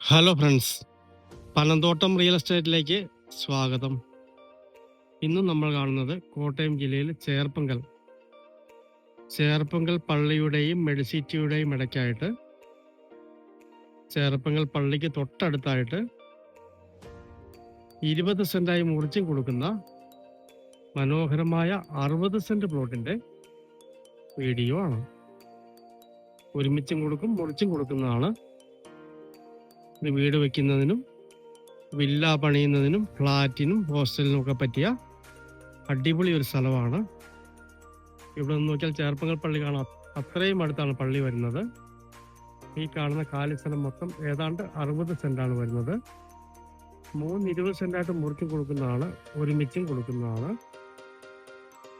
Hello friends Panamthottam real എസ്റ്റേറ്റിലേക്ക് സ്വാഗതം. ഇന്ന് നമ്മൾ കാണുന്നത് കോട്ടയം ജില്ലയിൽ ചേർപ്പങ്കൽ. ചേർപ്പങ്കൽ പള്ളിയുടെയും മെഡിസിറ്റിയുടെയും ഇടയ്ക്കായിട്ട് ചേർപ്പങ്കൽ പള്ളിക്ക് തൊട്ടടുത്തായിട്ട് ഇരുപത് സെന്റായി മുറിച്ചും കൊടുക്കുന്ന മനോഹരമായ അറുപത് സെന്റ് പ്ലോട്ടിന്റെ വീഡിയോ ആണ്. ഒരുമിച്ചും കൊടുക്കും മുറിച്ചും കൊടുക്കുന്നതാണ് വീട് വെക്കുന്നതിനും വില്ല പണിയുന്നതിനും ഫ്ലാറ്റിനും ഹോസ്റ്റലിനും ഒക്കെ പറ്റിയ അടിപൊളി ഒരു സ്ഥലമാണ്. ഇവിടെ നിന്ന് നോക്കിയാൽ ചേർപ്പങ്ങൾ പള്ളി കാണാം. അത്രയും അടുത്താണ് പള്ളി വരുന്നത്. ഈ കാണുന്ന കാലി സ്ഥലം മൊത്തം ഏതാണ്ട് അറുപത് സെന്റാണ് വരുന്നത്. മൂന്ന് ഇരുപത് സെന്റായിട്ട് മുറിക്കും കൊടുക്കുന്നതാണ് ഒരുമിച്ചും കൊടുക്കുന്നതാണ്.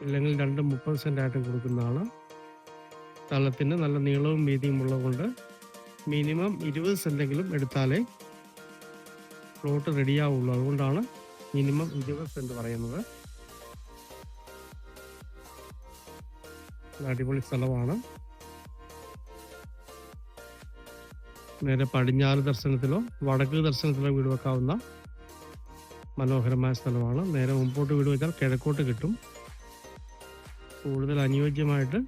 ഇല്ലെങ്കിൽ രണ്ട് മുപ്പത് സെന്റായിട്ടും കൊടുക്കുന്നതാണ്. സ്ഥലത്തിന് നല്ല നീളവും വീതിയും ഉള്ളതുകൊണ്ട് മിനിമം ഇരുപത് സെന്റെങ്കിലും എടുത്താലേ പ്ലോട്ട് റെഡിയാവുള്ളൂ. അതുകൊണ്ടാണ് മിനിമം ഇരുപത് സെന്റ് പറയുന്നത്. അടിപൊളി സ്ഥലമാണ്. നേരെ പടിഞ്ഞാറ് ദർശനത്തിലോ വടക്ക് ദർശനത്തിലോ വീട് വെക്കാവുന്ന മനോഹരമായ സ്ഥലമാണ്. നേരെ മുമ്പോട്ട് വീട് വെച്ചാൽ കിഴക്കോട്ട് കിട്ടും. കൂടുതൽ അനുയോജ്യമായിട്ട്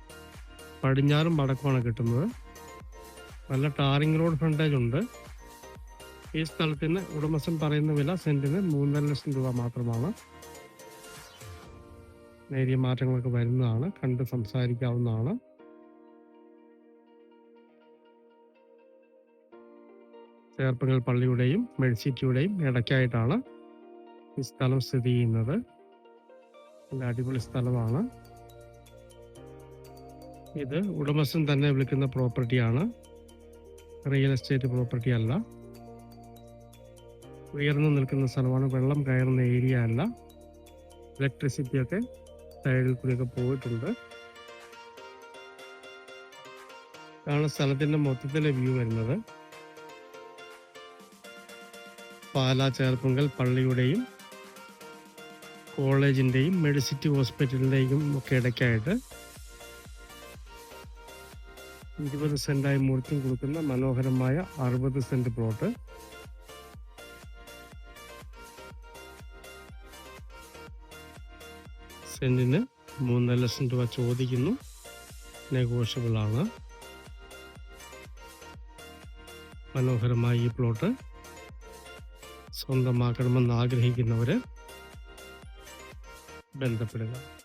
പടിഞ്ഞാറും വടക്കുമാണ് കിട്ടുന്നത്. നല്ല ടാറിംഗ് റോഡ് ഫ്രണ്ടേജ് ഉണ്ട്. ഈ സ്ഥലത്തിന് ഉടമസ്ഥൻ പറയുന്ന വില സെന്റിന് മൂന്നര ലക്ഷം രൂപ മാത്രമാണ്. നേരിയ മാറ്റങ്ങളൊക്കെ വരുന്നതാണ്. കണ്ട് സംസാരിക്കാവുന്നതാണ്. ചേർപ്പങ്ങൾ പള്ളിയുടെയും മെഴ്സിറ്റിയുടെയും ഇടയ്ക്കായിട്ടാണ് ഈ സ്ഥലം സ്ഥിതി ചെയ്യുന്നത്. നല്ല അടിപൊളി സ്ഥലമാണ്. ഇത് ഉടമസ്ഥൻ തന്നെ വിളിക്കുന്ന പ്രോപ്പർട്ടിയാണ്. റിയൽ എസ്റ്റേറ്റ് പ്രോപ്പർട്ടി അല്ല. ഉയർന്നു നിൽക്കുന്ന സ്ഥലമാണ് വെള്ളം കയറുന്ന ഏരിയ അല്ല. ഇലക്ട്രിസിറ്റി ഒക്കെ സൈഡിൽ കൂടിയൊക്കെ പോയിട്ടുണ്ട്. ഇതാണ് സ്ഥലത്തിന്റെ മൊത്തത്തിലെ വ്യൂ വരുന്നത്. പാലാ ചേർപ്പുങ്കൽ പള്ളിയുടെയും കോളേജിന്റെയും മെഡിസിറ്റി ഹോസ്പിറ്റലിന്റെയും ഒക്കെ ഇടയ്ക്കായിട്ട് ഇരുപത് സെന്റായി മുറിച്ചും കൊടുക്കുന്ന മനോഹരമായ അറുപത് സെന്റ് പ്ലോട്ട്. സെന്റിന് മൂന്നര ലക്ഷം രൂപ ചോദിക്കുന്നു. നെഗോഷ്യബിൾ ആണ് മനോഹരമായ ഈ പ്ലോട്ട്. സ്വന്തമാക്കണമെന്ന് ആഗ്രഹിക്കുന്നവര് ബന്ധപ്പെടുക.